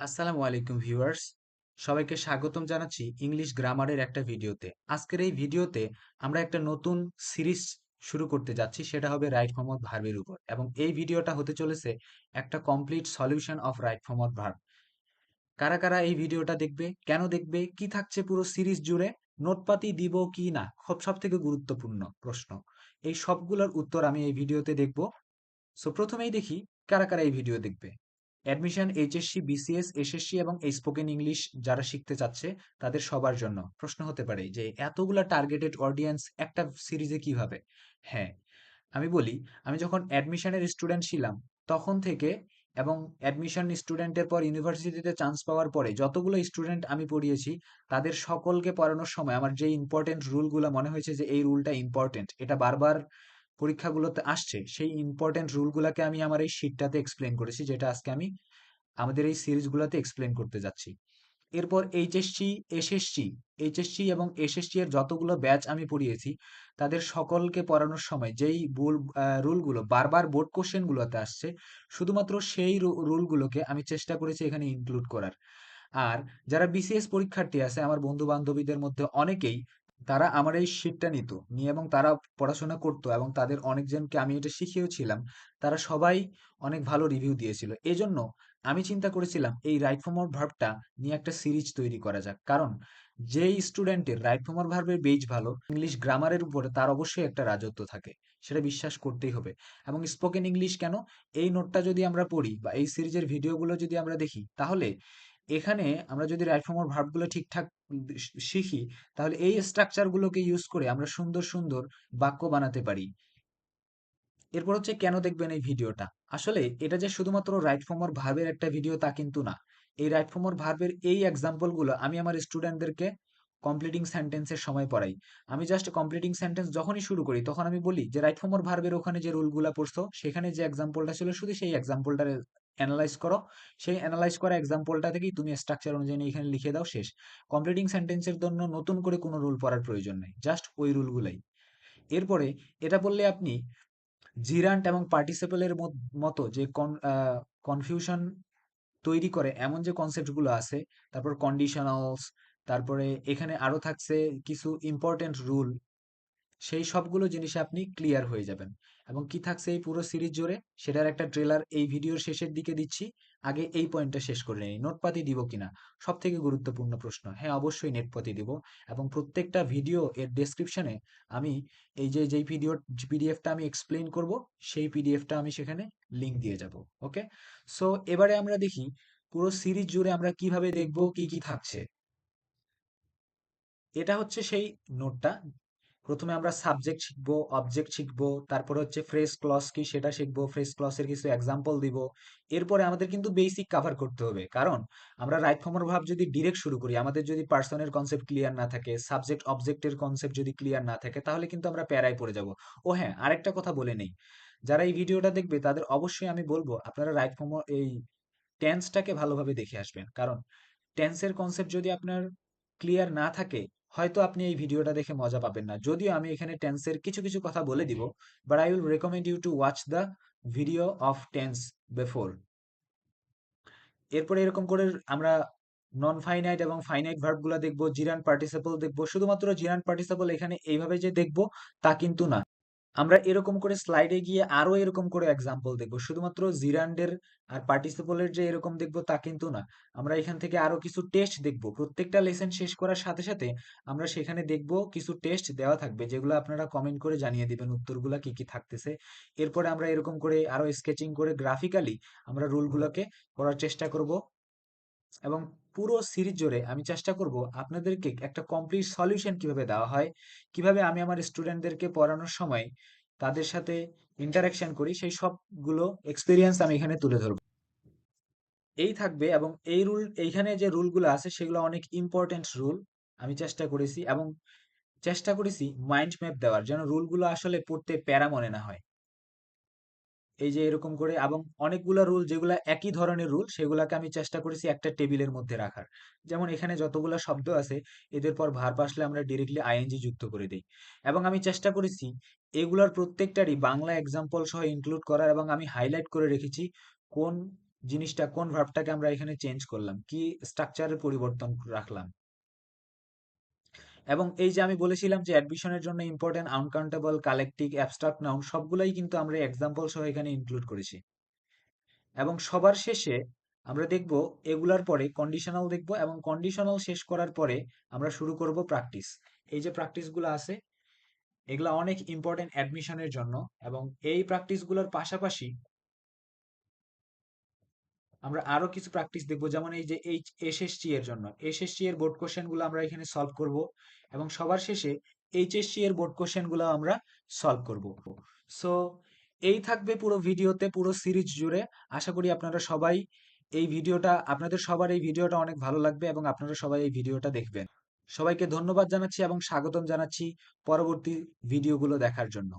আসসালামু আলাইকুম ভিউয়ার্স। সবাইকে স্বাগতম জানাচ্ছি ইংলিশ গ্রামারের একটা ভিডিওতে। আজকের এই ভিডিওতে আমরা একটা নতুন সিরিজ শুরু করতে যাচ্ছি, সেটা হবে রাইট ফর্ম অফ ভার্বের উপর। এবং এই ভিডিওটা হতে চলেছে একটা complete solution of right form of verb. কারা কারা এই ভিডিওটা দেখবে, কেন দেখবে, কি থাকছে পুরো সিরিজ জুড়ে, নোটপাতি দিব কি না খুব সব থেকে গুরুত্বপূর্ণ প্রশ্ন। এই সবগুলোর উত্তর আমি এই ভিডিওতে দেখব। সো প্রথমেই দেখি কারা কারা এই ভিডিও দেখবে। অ্যাডমিশন এইচএসসি বিসিএস এসএসসি এবং স্পোকেন ইংলিশ যারা শিখতে চাচ্ছে তাদের সবার জন্য। প্রশ্ন হতে পারে যে এতগুলা টার্গেটেড অডিয়েন্স একটা সিরিজে কীভাবে? হ্যাঁ আমি বলি, আমি যখন অ্যাডমিশনের স্টুডেন্ট ছিলাম, তখন থেকে এবং অ্যাডমিশন স্টুডেন্টের পর ইউনিভার্সিটিতে চান্স পাওয়ার পরে যতগুলো স্টুডেন্ট আমি পড়িয়েছি, তাদের সকলকে পড়ানোর সময় আমার যে ইম্পর্টেন্ট রুলগুলো মনে হয়েছে যে এই রুলটা ইম্পর্টেন্ট এটা বারবার পরীক্ষাগুলোতে আসছে, সেই ইম্পর্টেন্ট রুলগুলোকে আমি আমার এই শিটটাতে এক্সপ্লেন করেছি, যেটা আজকে আমি আমাদের এই সিরিজগুলোতে এক্সপ্লেন করতে যাচ্ছি। এরপর এইচএসসি এসএসসি এইচএসসি এবং এসএসসি এর যতগুলো ব্যাচ আমি পড়িয়েছি, তাদের সকলকে পড়ানোর সময় যেই বুল রুলগুলো বারবার বোর্ড কোশ্চেনগুলোতে আসছে, শুধুমাত্র সেই রুলগুলোকে আমি চেষ্টা করেছি এখানে ইনক্লুড করার। আর যারা বিসিএস পরীক্ষার্থী আছে, আমার বন্ধু বান্ধবীদের মধ্যে অনেকেই তারা আমার এই শিটটা নিত। নিয়ে এবং তারা পড়াশোনা করতো এবং তাদের অনেকজনকে আমি এটা শিখিয়েছিলাম তারা সবাই অনেক ভালো রিভিউ দিয়েছিল। এজন্য আমি চিন্তা করেছিলাম, এই রাইট ফর্ম অফ ভার্বটা নিয়ে একটা সিরিজ তৈরি করা যাক। কারণ যেই স্টুডেন্টের রাইট ফর্ম অফ ভার্বের বেজ ভালো ইংলিশ গ্রামারের উপরে তার অবশ্যই একটা রাজত্ব থাকে। সেটা বিশ্বাস করতেই হবে। এবং স্পোকেন ইংলিশ কেন? এই নোটটা যদি আমরা পড়ি বা এই সিরিজের ভিডিওগুলো যদি আমরা দেখি, তাহলে এখানে আমরা যদি রাইট ফর্মের ভার্বগুলো ঠিকঠাক শিখি, তাহলে এই স্ট্রাকচারগুলোকে ইউজ করে আমরা সুন্দর সুন্দর বাক্য বানাতে পারি। এরপর হচ্ছে কেন দেখবেন এই ভিডিওটা? আসলে এটা যে শুধুমাত্র রাইট ফর্মর ভার্বের একটা ভিডিও তা কিন্তু না। এই রাইট ফর্মর ভার্বের এই এক্সাম্পলগুলো আমি আমার স্টুডেন্টদেরকে কমপ্লিটিং সেন্টেন্সের সময় পড়াই। আমি জাস্ট কমপ্লিটিং সেন্টেন্স যখনই শুরু করি, তখন আমি বলি যে রাইট ফর্মর ভার্বের ওখানে যে রুলগুলো পড়ছো, সেখানে যে এক্সাম্পলটা ছিল, শুধু সেই এক্সাম্পলটা অ্যানালাইজ করো। সেই অ্যানালাইজ করা এক্সাম্পলটা থেকেই তুমি স্ট্রাকচার অনুযায়ী এখানে লিখে দাও, শেষ। কমপ্লিটিং সেন্টেন্সের জন্য নতুন করে কোনো রুল পড়ার প্রয়োজন নেই জাস্ট ওই রুলগুলাই এরপরে এটা বললে আপনি জিরান্ট এবং পার্টিসিপেলের মতো যে কনফিউশন তৈরি করে, এমন যে কনসেপ্টগুলো আছে, তারপর কন্ডিশনালস তারপরে এখানে আরও থাকছে কিছু ইম্পর্টেন্ট রুল সেই সবগুলো জিনিসে আপনি ক্লিয়ার হয়ে যাবেন। এবং কি থাকছে এই পুরো সিরিজ জুড়ে? সেটার একটা ট্রেলার এই ভিডিওর শেষের দিকে দিচ্ছি। আগে এই পয়েন্টটা শেষ করে নিই। নোটপাতি দিব কিনা? সব থেকে গুরুত্বপূর্ণ প্রশ্ন। হ্যাঁ অবশ্যই নেটপাতি দিব। এবং প্রত্যেকটা ভিডিও এর ডেসক্রিপশনে আমি এই যে, যেই ভিডিও পিডিএফটা আমি এক্সপ্লেন করব, সেই পিডিএফটা আমি সেখানে লিংক দিয়ে যাব। ওকে সো এবারে আমরা দেখি পুরো সিরিজ জুড়ে আমরা কীভাবে দেখব, কি কি থাকছে? এটা হচ্ছে সেই নোটটা। প্রথমে আমরা সাবজেক্ট শিখব অবজেক্ট শিখব, তারপরে হচ্ছে ফ্রেস ক্লস কি সেটা শিখব ফ্রেস ক্লসের কিছু এক্সাম্পল দিব। এরপরে আমাদের কিন্তু বেসিক কাভার করতে হবে। কারণ আমরা রাইট ফর্মের ভাব যদি ডিরেক্ট শুরু করি, আমাদের যদি পার্সনের কনসেপ্ট ক্লিয়ার না থাকে সাবজেক্ট অবজেক্টের কনসেপ্ট যদি ক্লিয়ার না থাকে, তাহলে কিন্তু আমরা প্যারায় পড়ে যাব। ও হ্যাঁ আরেকটা কথা বলে নেই। যারা এই ভিডিওটা দেখবে, তাদের অবশ্যই আমি বলব, আপনারা রাইট ফর্ম এই টেন্সটাকে ভালোভাবে দেখে আসবেন। কারণ টেন্সের কনসেপ্ট যদি আপনার ক্লিয়ার না থাকে হয়তো আপনি এই ভিডিওটা দেখে মজা পাবেন না। যদিও আমি এখানে টেন্সের কিছু কিছু কথা বলে দিব but I will recommend you to watch the video of tense before এরপরে এরকম করে আমরা নন ফাইনাইট এবং ফাইনাইট ভার্বগুলো দেখব জিরান পার্টিসিপল দেখব। শুধুমাত্র জিরান পার্টিসিপল এখানে এইভাবে যে দেখব তা কিন্তু না। আমরা এরকম করে স্লাইডে গিয়ে আরও এরকম করে এক্সাম্পল দেখব। শুধুমাত্র জিরান্ডের আর পার্টিসিপলের যে এরকম দেখব তা কিন্তু না। আমরা এখান থেকে আরও কিছু টেস্ট দেখব। প্রত্যেকটা লেসন শেষ করার সাথে সাথে আমরা সেখানে দেখব কিছু টেস্ট দেওয়া থাকবে, যেগুলো আপনারা কমেন্ট করে জানিয়ে দিবেন উত্তরগুলা কি কি থাকতেছে। এরপরে আমরা এরকম করে আরও স্কেচিং করে গ্রাফিক্যালি আমরা রুলগুলোকে করার চেষ্টা করব। এবং পুরো সিরিজ জুড়ে আমি চেষ্টা করব আপনাদেরকে একটা কমপ্লিট সলিউশন কীভাবে দেওয়া হয়, কীভাবে আমি আমার স্টুডেন্টদেরকে পড়ানোর সময় তাদের সাথে ইন্টারাকশন করি, সেই সবগুলো এক্সপিরিয়েন্স আমি এখানে তুলে ধরব। এই থাকবে এবং এই রুল এইখানে যে রুলগুলো আছে সেগুলো অনেক ইম্পর্টেন্ট রুল আমি চেষ্টা করেছি এবং চেষ্টা করেছি মাইন্ড ম্যাপ দেওয়ার, যেন রুলগুলো আসলে পড়তে প্যারা মনে না হয়। এই যে এরকম করে এবং অনেকগুলো রুল যেগুলো একই ধরনের রুল সেগুলাকে আমি চেষ্টা করেছি একটা টেবিলের মধ্যে রাখার। যেমন এখানে যতগুলো শব্দ আছে, এদের পর ভার আসলে আমরা ডিরেক্টলি আইএনজি যুক্ত করে দিই। এবং আমি চেষ্টা করেছি এগুলোর প্রত্যেকটারই বাংলা এক্সাম্পল সহ ইনক্লুড করার এবং আমি হাইলাইট করে রেখেছি কোন জিনিসটা, কোন ভার্বটাকে আমরা এখানে চেঞ্জ করলাম, কি স্ট্রাকচারের পরিবর্তন রাখলাম। এবং এই যে আমি বলেছিলাম যে অ্যাডমিশনের জন্য important uncountable collective abstract noun সবগুলাই কিন্তু আমরা এক্সাম্পল সহ এখানে ইনক্লুড করেছি। এবং সবার শেষে আমরা দেখব এগুলার পরে কন্ডিশনাল দেখব এবং কন্ডিশনাল শেষ করার পরে আমরা শুরু করব প্র্যাকটিস এই যে প্র্যাকটিসগুলো আছে, এগুলা অনেক ইম্পর্টেন্ট অ্যাডমিশনের জন্য এবং এই প্র্যাকটিসগুলোর পাশাপাশি আমরা আরও কিছু প্র্যাকটিস দেখব। যেমন এই যে এইচ এসএসসি এর জন্য। এসএসসি এর বোর্ড কোশ্চেনগুলো আমরা এখানে সলভ করব এবং সবার শেষে এইচএসসি এর বোর্ড কোশ্চেনগুলো আমরা সলভ করব। সো এই থাকবে পুরো ভিডিওতে, পুরো সিরিজ জুড়ে। আশা করি আপনারা সবাই এই ভিডিওটা, আপনাদের সবার এই ভিডিওটা অনেক ভালো লাগবে এবং আপনারা সবাই এই ভিডিওটা দেখবেন। সবাইকে ধন্যবাদ জানাচ্ছি এবং স্বাগতম জানাচ্ছি পরবর্তী ভিডিওগুলো দেখার জন্য।